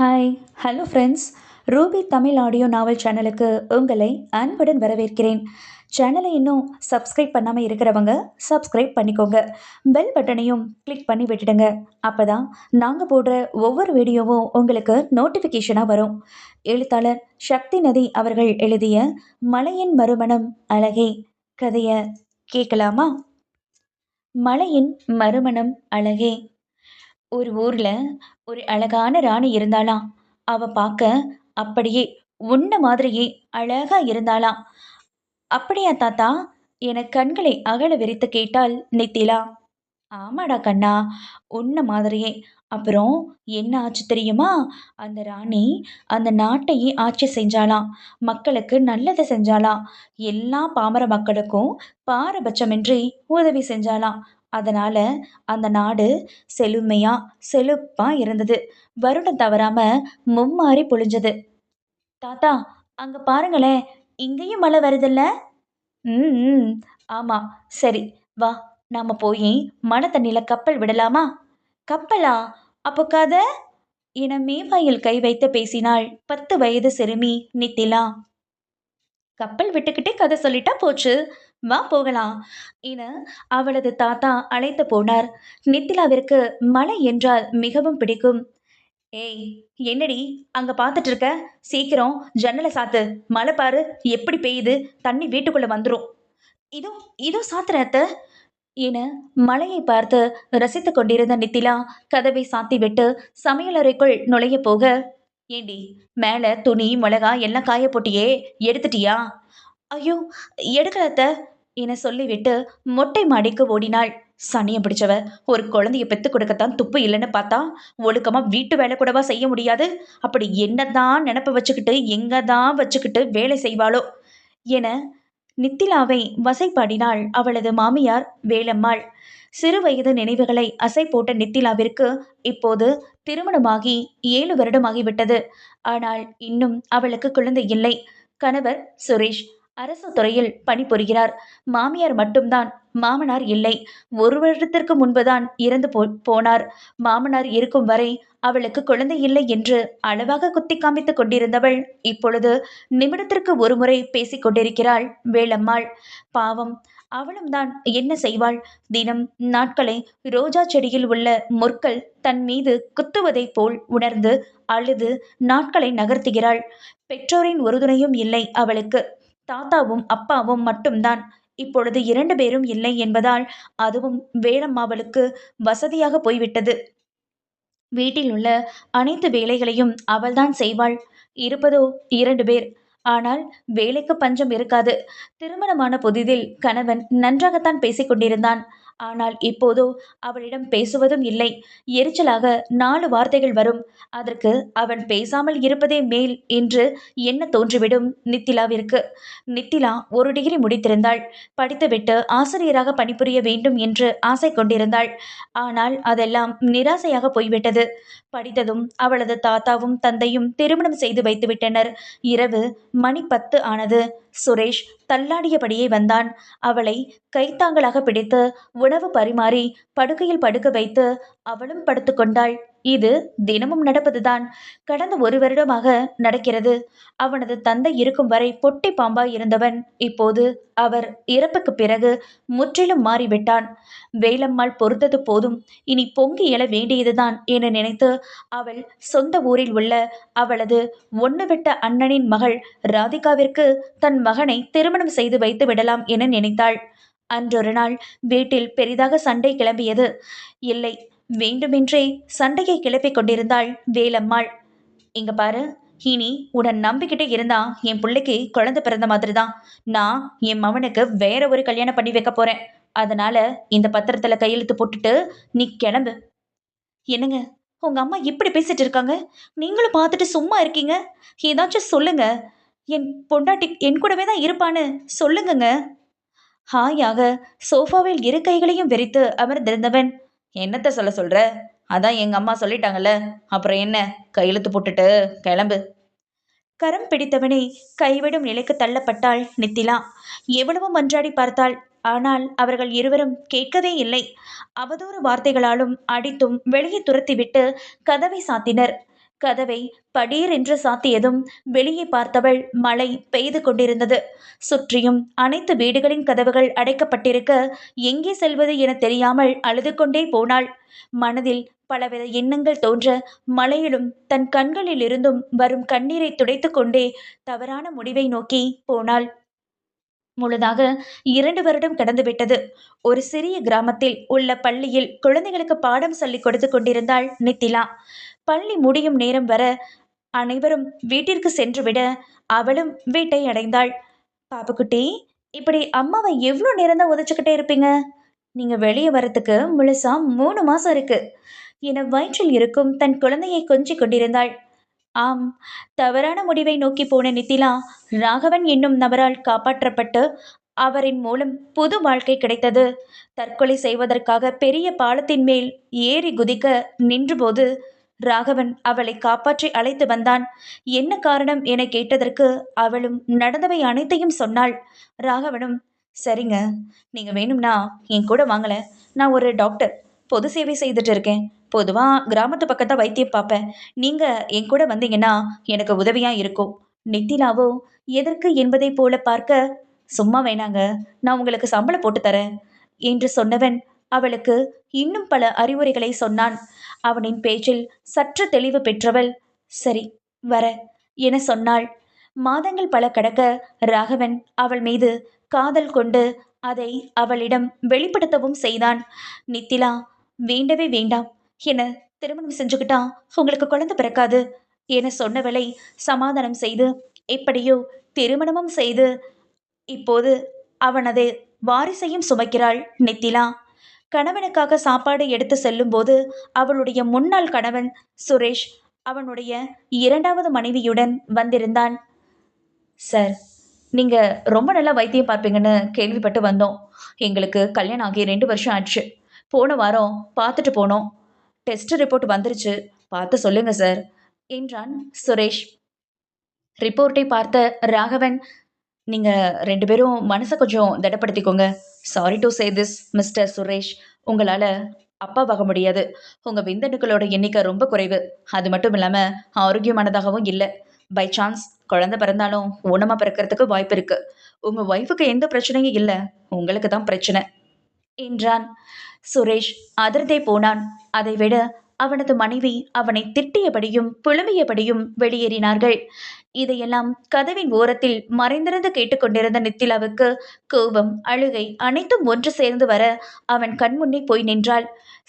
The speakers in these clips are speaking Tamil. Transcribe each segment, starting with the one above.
Hi hello friends Ruby Tamil audio novel சேனலுக்கு உங்களை அன்புடன் வரவேற்கிறேன். சேனலை இன்னும் சப்ஸ்கிரைப் பண்ணாமல் இருக்கிறவங்க சப்ஸ்கிரைப் பண்ணிக்கோங்க. பெல் பட்டனையும் கிளிக் பண்ணி விட்டுடுங்க. அப்போ தான் நாங்கள் போடுற ஒவ்வொரு வீடியோவும் உங்களுக்கு நோட்டிஃபிகேஷனாக வரும். எழுத்தாளர் சக்தி நதி அவர்கள் எழுதிய மலையின் மறுமணம் அழகே கதையை கேட்கலாமா? மலையின் மறுமணம் அழகே ஒரு ஊரில் ஒரு அழகான ராணி இருந்தாளாம் அவ பார்க்க அப்படியே உன்ன மாதிரியே அழகா இருந்தாளாம் அப்படியா தாத்தா என கண்களை அகல விரித்து கேட்டாள் நித்திலா. ஆமாடா கண்ணா உன்ன மாதிரியே. அப்புறம் என்ன ஆச்சு தெரியுமா? அந்த ராணி அந்த நாட்டையே ஆட்சி செஞ்சாலாம் மக்களுக்கு நல்லதை செஞ்சாலாம் எல்லா பாமர மக்களுக்கும் பாரபட்சமின்றி உதவி செஞ்சாலாம் அதனால் அந்த நாடு செழுமையாக செழுப்பாக இருந்தது. வருடம் தவறாமல் மும்மாறி பொழிஞ்சது. தாத்தா அங்கே பாருங்களேன் இங்கேயும் மழை வருதில்ல? ம் ம், சரி வா. நாம் போய் மழை தண்ணியில் கப்பல் விடலாமா? கப்பலா? அப்போ கதை? என மேவாயில் கை வைத்து பேசினாள் பத்து வயது சிறுமி நித்திலா. கப்பல் விட்டுக்கிட்டே கதை சொல்லிட்டா போச்சு. வா போகலாம் என அவளது தாத்தா அழைத்து போனார். நித்திலாவிற்கு மலை என்றால் மிகவும் பிடிக்கும். ஏய் என்னடி அங்க பார்த்துட்டு இருக்க? சீக்கிரம் ஜன்னலை சாத்து. மழை பாரு எப்படி பெய்யுது? தண்ணி வீட்டுக்குள்ள வந்துடும் இதோ இதோ சாத்துறத்த என மலையை பார்த்து ரசித்து கொண்டிருந்த நித்திலா கதவை சாத்திவிட்டு சமையலறைக்குள் நுழைய போக ஏண்டி மேலே துணி மிளகா எல்லாம் காய போட்டியே எடுத்துட்டியா? ஐயோ எடுக்கல அத்தை என சொல்லிவிட்டு மொட்டை மாடிக்கு ஓடினாள். சனியம் பிடிச்சவ ஒரு குழந்தைய பெத்து கொடுக்கத்தான் துப்பு இல்லைன்னு பார்த்தா ஒழுக்கமா வீட்டு வேலை கூடவா செய்ய முடியாது? அப்படி என்னதான் நினப்ப வச்சுக்கிட்டு எங்க தான் வச்சுக்கிட்டு வேலை செய்வாளோ? என நித்திலாவை வசைப்பாடினாள் அவளது மாமியார் வேலம்மாள். சிறு வயது நினைவுகளை அசை போட்ட நித்திலாவிற்கு இப்போது திருமணமாகி ஏழு வருடமாகிவிட்டது. ஆனால் இன்னும் அவளுக்கு குழந்தை இல்லை. கணவர் சுரேஷ் அரசு துறையில் பணிபுரிகிறார். மாமியார் மட்டும்தான். மாமனார் இல்லை. ஒரு வருடத்திற்கு முன்புதான் இறந்து போ போனார். மாமனார் இருக்கும் வரை அவளுக்கு குழந்தை இல்லை என்று அளவாக குத்தி காமித்துக் கொண்டிருந்தவள் இப்பொழுது நிமிடத்திற்கு ஒருமுறை பேசிக் கொண்டிருக்கிறாள் வேலம்மாள். பாவம். அவளும் தான் என்ன செய்வாள்? தினம் நாட்களை ரோஜா செடியில் உள்ள முற்கள் தன் மீது குத்துவதைப் போல் உணர்ந்து அழுது நாட்களை நகர்த்துகிறாள். பெற்றோரின் உறுதுணையும் இல்லை அவளுக்கு. தாத்தாவும் அப்பாவும் மட்டும்தான். இப்பொழுது இரண்டு பேரும் இல்லை என்பதால் அதுவும் வேலம்மாவளுக்கு வசதியாக போய்விட்டது. வீட்டில் உள்ள அனைத்து வேலைகளையும் அவள்தான் செய்வாள். இருப்பதோ இரண்டு பேர். ஆனால் வேலைக்கு பஞ்சம் இருக்காது. திருமணமான புதிதில் கணவன் நன்றாகத்தான் பேசிக்கொண்டிருந்தான். ஆனால் இப்போதோ அவளிடம் பேசுவதும் இல்லை. எரிச்சலாக நாலு வார்த்தைகள் வரும். அதற்கு அவன் பேசாமல் இருப்பதே மேல் என்று என்ன தோன்றிவிடும் நித்திலாவிற்கு. நித்திலா ஒரு டிகிரி முடித்திருந்தாள். படித்துவிட்டு ஆசிரியராக பணிபுரிய வேண்டும் என்று ஆசை கொண்டிருந்தாள். ஆனால் அதெல்லாம் நிராசையாக போய்விட்டது. படித்ததும் அவளது தாத்தாவும் தந்தையும் திருமணம் செய்து வைத்துவிட்டனர். இரவு மணி பத்து ஆனது. சுரேஷ் தள்ளாடியபடியே வந்தான். அவளை கைத்தாங்களாக பிடித்து உணவு பரிமாறி படுக்கையில் படுக்க வைத்து அவளும் படுத்துக்கொண்டாள். இது தினமும் நடப்பதுதான். கடந்த ஒரு வருடமாக நடக்கிறது. அவனது தந்தை இருக்கும் வரை பொட்டி பாம்பாய் இருந்தவன். இப்போது அவர் இறப்புக்கு பிறகு முற்றிலும் மாறிவிட்டான். வேலம்மாள் பொறுத்தது போதும். இனி பொங்கி எழ வேண்டியதுதான் என நினைத்து அவள் சொந்த ஊரில் உள்ள அவளது ஒன்று விட்ட அண்ணனின் மகள் ராதிகாவிற்கு தன் மகனை திருமணம் செய்து வைத்து விடலாம் என நினைத்தாள். அன்றொரு நாள் வீட்டில் பெரிதாக சண்டை கிளம்பியது. இல்லை வேண்டுமென்றே சண்டையை கிளப்பிக் கொண்டிருந்தாள் வேலம்மாள். இங்க பாரு இனி உடன் நம்பிக்கிட்டே இருந்தா என் பிள்ளைக்கு குழந்தை பிறந்த மாதிரி தான் நான் என் மவனுக்கு வேற ஒரு கல்யாணம் பண்ணி வைக்க போறேன். அதனால இந்த பத்திரத்துல கையெழுத்து போட்டுட்டு நீ கிளம்பு. என்னங்க உங்க அம்மா இப்படி பேசிட்டு இருக்காங்க? நீங்களும் பார்த்துட்டு சும்மா இருக்கீங்க? ஏதாச்சும் சொல்லுங்க. என் பொண்டாட்டி என் கூடவே தான் இருப்பான்னு சொல்லுங்கங்க. ஹாயாக சோஃபாவில் இரு கைகளையும் விரித்து அமர்ந்திருந்தவன் என்னத்த சொல்ல சொல்ற? அதான் எங்க அம்மா சொல்லிட்டாங்கல்ல. அப்புறம் என்ன? கையெழுத்து போட்டுட்டு கிளம்பு. கரம் பிடித்தவனை கைவிடும் நிலைக்கு தள்ளப்பட்டாள் நித்திலா. எவ்வளவு மன்றாடி பார்த்தாள். ஆனால் அவர்கள் இருவரும் கேட்கவே இல்லை. அவதூறு வார்த்தைகளாலும் அடித்தும் வெளியே துரத்திவிட்டு கதவை சாத்தினர். கதவை படீர் என்று சாத்தியதும் வெளியே பார்த்தவள் மழை பெய்து கொண்டிருந்தது. சுற்றியும் அனைத்து வீடுகளின் கதவுகள் அடைக்கப்பட்டிருக்க எங்கே செல்வது என தெரியாமல் அழுது கொண்டே போனாள். மனதில் பலவித எண்ணங்கள் தோன்ற மலையிலும் தன் கண்களில் இருந்தும் வரும் கண்ணீரை துடைத்து கொண்டே தவறான முடிவை நோக்கி போனாள். முழுதாக இரண்டு வருடம் கடந்துவிட்டது ஒரு சிறிய கிராமத்தில் உள்ள பள்ளியில் குழந்தைகளுக்கு பாடம் சொல்லிக் கொடுத்து கொண்டிருந்தாள் நித்திலா. பள்ளி முடியும் நேரம் வர அனைவரும் வீட்டிற்கு சென்றுவிட அவளும் வீட்டை அடைந்தாள். பாப்புக்குட்டி இப்படி அம்மாவை எவ்வளோ நேரம் தான் உதச்சிக்கிட்டே இருப்பீங்க? நீங்கள் வெளியே வரத்துக்கு முழுசா மூணு மாதம் இருக்கு. என வயிற்றில் இருக்கும் தன் குழந்தையை கொஞ்சிக் கொண்டிருந்தாள். ஆம் தவறான முடிவை நோக்கி போன நித்திலா ராகவன் என்னும் நபரால் காப்பாற்றப்பட்டு அவரின் மூலம் புது வாழ்க்கை கிடைத்தது. தற்கொலை செய்வதற்காக பெரிய பாலத்தின் மேல் ஏறி குதிக்க நின்றபோது ராகவன் அவளை காப்பாற்றி அழைத்து வந்தான். என்ன காரணம்? என கேட்டதற்கு அவளும் நடந்தவை அனைத்தையும் சொன்னாள். ராகவனும் சரிங்க நீங்கள் வேணும்னா என் கூட வாங்கல நான் ஒரு டாக்டர். பொது சேவை செய்துட்டு இருக்கேன். பொதுவாக கிராமத்து பக்கத்தை வைத்தியம் பார்ப்பேன். நீங்கள் என் கூட வந்தீங்கன்னா எனக்கு உதவியாக இருக்கும். நித்திலாவோ எதற்கு என்பதை போல பார்க்க? சும்மா வேணாங்க. நான் உங்களுக்கு சம்பளம் போட்டு தரேன். என்று சொன்னவன் அவளுக்கு இன்னும் பல அறிவுரைகளை சொன்னான். அவனின் பேச்சில் சற்று தெளிவு பெற்றவள் சரி வர என சொன்னாள். மாதங்கள் பல கடக்க ராகவன் அவள் மீது காதல் கொண்டு அதை அவளிடம் வெளிப்படுத்தவும் செய்தான். நித்திலா வேண்டவே வேண்டாம். என திருமணம் செஞ்சுக்கிட்டா? உங்களுக்கு குழந்தை பிறக்காது? என சொன்னவளை சமாதானம் செய்து எப்படியோ திருமணமும் செய்து இப்போது அவனது வாரிசையும் சுமக்கிறாள் நித்திலா. கணவனுக்காக சாப்பாடு எடுத்து செல்லும்போது அவளுடைய முன்னாள் கணவன் சுரேஷ் அவனுடைய இரண்டாவது மனைவியுடன் வந்திருந்தான். சார் நீங்கள் ரொம்ப நல்லா வைத்தியம் பார்ப்பீங்கன்னு கேள்விப்பட்டு வந்தோம். எங்களுக்கு கல்யாணம் ஆகி ரெண்டு வருஷம் ஆச்சு. போன வாரம் பார்த்துட்டு போனோம். டெஸ்ட் ரிப்போர்ட் வந்துருச்சு. பார்த்து சொல்லுங்க சார் என்றான் சுரேஷ். ரிப்போர்ட்டை பார்த்த ராகவன் நீங்கள் ரெண்டு பேரும் மனசை கொஞ்சம் திடப்படுத்திக்கோங்க. Sorry to say this mister Suresh உங்களால் அப்பாவாக முடியாது. உங்கள் விந்தணுக்களோட எண்ணிக்கை ரொம்ப குறைவு. அது மட்டும் இல்லாமல் ஆரோக்கியமானதாகவும் இல்லை. பை சான்ஸ் குழந்தை பிறந்தாலும் ஊனமாக பிறக்கிறதுக்கு வாய்ப்பு இருக்கு. உங்கள் ஒய்ஃபுக்கு எந்த பிரச்சனையும் இல்லை. உங்களுக்கு தான் பிரச்சனை. என்றான். சுரேஷ் அதிர்ந்தே போனான். அதை விட அவனது மனைவி அவனை திட்டியபடியும் புலம்பியபடியும் வெளியேறினார்கள். இதையெல்லாம் கதவின் ஓரத்தில் மறைந்திருந்து கேட்டுக்கொண்டிருந்த நித்திலாவுக்கு கோபம் அழுகை அனைத்தும் ஒன்று சேர்ந்து வர அவன் கண்முன்னே போய் நின்றாள்.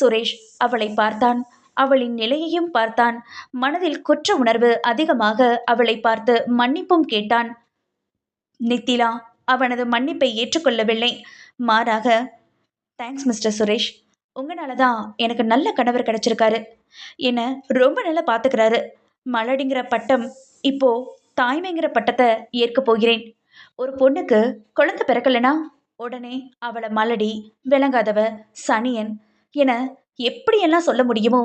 சுரேஷ் அவளை பார்த்தான். அவளின் நிலையையும் பார்த்தான். மனதில் குற்ற உணர்வு அதிகமாக அவளை பார்த்து மன்னிப்பும் கேட்டான். நித்திலா அவனது மன்னிப்பை ஏற்றுக்கொள்ளவில்லை. மாறாக தேங்க்ஸ் மிஸ்டர் சுரேஷ் உங்களால தான் எனக்கு நல்ல கணவர் கிடைச்சிருக்காரு. என்னை ரொம்ப நல்லா பார்த்துக்கிறாரு மலடிங்கிற பட்டம் இப்போ தாய்மைங்கிற பட்டத்தை ஏற்க போகிறேன். ஒரு பொண்ணுக்கு குழந்தை பிறக்கலைனா உடனே அவளை மலடி விளங்காதவ சனியன் என எப்படியெல்லாம் சொல்ல முடியுமோ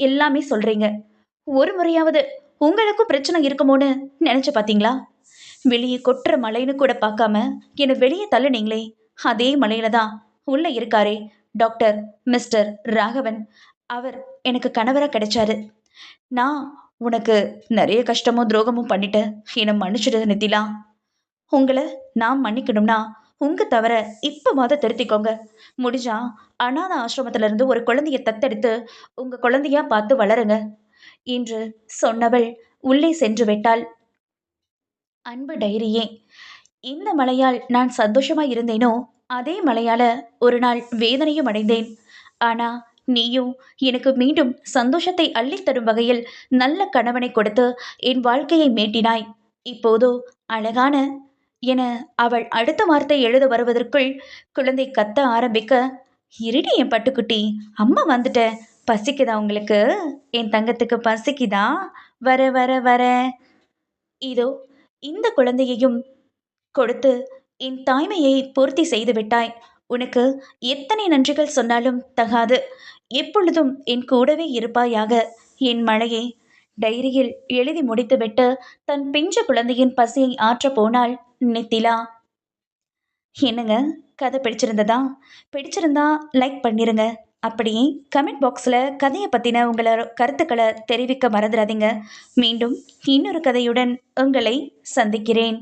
எல்லாமே சொல்றீங்க. ஒரு முறையாவது உங்களுக்கும் பிரச்சனை இருக்குமோன்னு நினைச்சு பார்த்தீங்களா வெளியே கொட்டுற மலைன்னு கூட பார்க்காம என்னை வெளியே தள்ளுனீங்களே அதே மலையில தான் உள்ள இருக்காரே டாக்டர் மிஸ்டர் ராகவன் அவர் எனக்கு கணவராக கிடைச்சாரு. நான் உனக்கு நிறைய கஷ்டமும் துரோகமும் பண்ணிட்டேன். என்னை மன்னிச்சிடு நித்திலா. உங்களை நான் மன்னிக்கணும்னா உங்க தவிர இப்போ மாத திருத்திக்கோங்க. முடிஞ்சா அனாத ஆசிரமத்துல இருந்து ஒரு குழந்தைய தத்தெடுத்து உங்க குழந்தையா பார்த்து வளருங்க. என்று சொன்னவள் உள்ளே சென்று விட்டாள். அன்பு டைரியே இந்த மழையால் நான் சந்தோஷமா இருந்தேனோ? அதே மலையால ஒரு நாள் வேதனையும் அடைந்தேன். ஆனா நீயும் எனக்கு மீண்டும் சந்தோஷத்தை அள்ளித்தரும் வகையில் நல்ல கணவனை கொடுத்து என் வாழ்க்கையை மீட்டினாய். இப்போதோ அழகான என அவள் அடுத்த வார்த்தை எழுத வருவதற்குள் குழந்தை கத்த ஆரம்பிக்க இருடி என் பட்டுக்குட்டி அம்மா வந்துட்ட. பசிக்குதா உங்களுக்கு? என் தங்கத்துக்கு பசிக்குதா? வர வர வர. இதோ இந்த குழந்தையையும் கொடுத்து என் தாய்மையை பூர்த்தி செய்து விட்டாய். உனக்கு எத்தனை நன்றிகள் சொன்னாலும் தகாது. எப்பொழுதும் என் கூடவே இருப்பாயாக. என் மழையை டைரியில் எழுதி முடித்துவிட்டு தன் பிஞ்ச குழந்தையின் பசியை ஆற்ற போனாள் நித்திலா. என்னங்க? கதை பிடிச்சிருந்ததா? பிடிச்சிருந்தா லைக் பண்ணிருங்க. அப்படியே கமெண்ட் பாக்ஸில் கதையை பற்றின உங்களை கருத்துக்களை தெரிவிக்க மறந்துடாதீங்க மீண்டும் இன்னொரு கதையுடன் உங்களை சந்திக்கிறேன்.